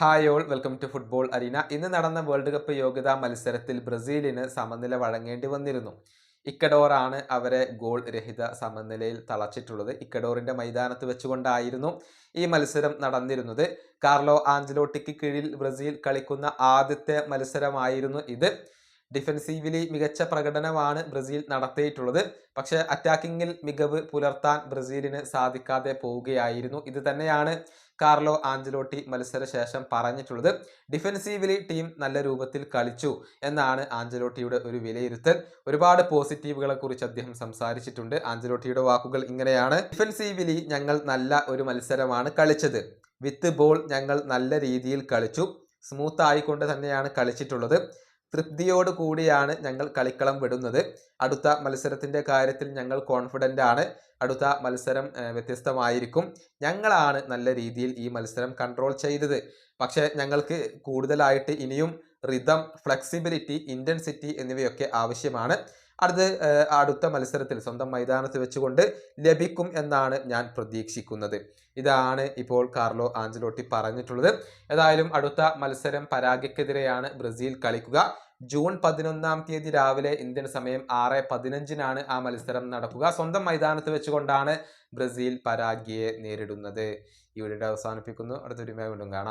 Hi all welcome to football arena ഇന്ന് നടന്ന world cup യോഗ്യതാ മത്സരത്തിൽ ബ്രസീലിന് സമനില വഴങ്ങേണ്ടി വന്നിരുന്നു. ഇക്കഡോറാണ് അവരെ ഗോൾ രഹിത സമനിലയിൽ തളച്ചിട്ടുള്ളത്. ഇക്കഡോറിന്റെ മൈതാനത്ത് വെച്ചുകൊണ്ടായിരുന്നു ഈ മത്സരം നടന്നിരുന്നത്. കാർലോ ആഞ്ചലോട്ടിക്ക് കീഴിൽ ബ്രസീൽ കളിക്കുന്ന ആദ്യത്തെ മത്സരമായിരുന്നു ഇത്. ഡിഫൻസീവിലി മികച്ച പ്രകടനമാണ് ബ്രസീൽ നടത്തിയിട്ടുള്ളത്. പക്ഷെ അറ്റാക്കിങ്ങിൽ മികവ് പുലർത്താൻ ബ്രസീലിന് സാധിക്കാതെ പോവുകയായിരുന്നു. ഇത് തന്നെയാണ് കാർലോ ആഞ്ചലോട്ടി മത്സരശേഷം പറഞ്ഞിട്ടുള്ളത്. ഡിഫൻസീവിലി ടീം നല്ല രൂപത്തിൽ കളിച്ചു എന്നാണ് ആഞ്ചലോട്ടിയുടെ ഒരു വിലയിരുത്തൽ. ഒരുപാട് പോസിറ്റീവുകളെ കുറിച്ച് അദ്ദേഹം സംസാരിച്ചിട്ടുണ്ട്. ആഞ്ചലോട്ടിയുടെ വാക്കുകൾ ഇങ്ങനെയാണ്. ഡിഫൻസീവിലി ഞങ്ങൾ നല്ല ഒരു മത്സരമാണ് കളിച്ചത്. വിത്ത് ബോൾ ഞങ്ങൾ നല്ല രീതിയിൽ കളിച്ചു. സ്മൂത്ത് ആയിക്കൊണ്ട് തന്നെയാണ് കളിച്ചിട്ടുള്ളത്. തൃപ്തിയോട് കൂടിയാണ് ഞങ്ങൾ കളിക്കളം വിടുന്നത്. അടുത്ത മത്സരത്തിന്റെ കാര്യത്തിൽ ഞങ്ങൾ കോൺഫിഡന്റ് ആണ്. അടുത്ത മത്സരം വ്യത്യസ്തമായിരിക്കും. ഞങ്ങളാണ് നല്ല രീതിയിൽ ഈ മത്സരം കൺട്രോൾ ചെയ്തത്. പക്ഷേ ഞങ്ങൾക്ക് കൂടുതലായിട്ട് ഇനിയും റിതം ഫ്ലെക്സിബിലിറ്റി ഇന്റൻസിറ്റി എന്നിവയൊക്കെ ആവശ്യമാണ്. അത് അടുത്ത മത്സരത്തിൽ സ്വന്തം മൈതാനത്ത് വെച്ചുകൊണ്ട് ലഭിക്കും എന്നാണ് ഞാൻ പ്രതീക്ഷിക്കുന്നത്. ഇതാണ് ഇപ്പോൾ കാർലോ ആഞ്ചലോട്ടി പറഞ്ഞിട്ടുള്ളത്. ഏതായാലും അടുത്ത മത്സരം പരാഗയ്ക്കെതിരെയാണ് ബ്രസീൽ കളിക്കുക. ജൂൺ പതിനൊന്നാം തീയതി രാവിലെ ഇന്ത്യൻ സമയം ആറ് പതിനഞ്ചിനാണ് ആ മത്സരം നടക്കുക. സ്വന്തം മൈതാനത്ത് വെച്ചുകൊണ്ടാണ് ബ്രസീൽ പരാഗിയെ നേരിടുന്നത്. ഈ വീഡിയോ അവസാനിപ്പിക്കുന്നു. അടുത്തൊരുമയായി വീണ്ടും കാണാം.